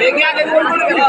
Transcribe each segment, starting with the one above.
দেখে আগে বলব না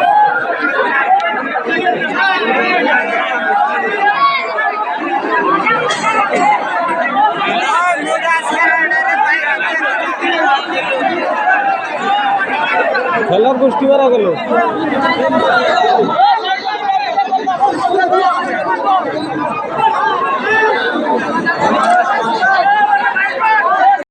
খেলার গোষ্ঠী মারা গেল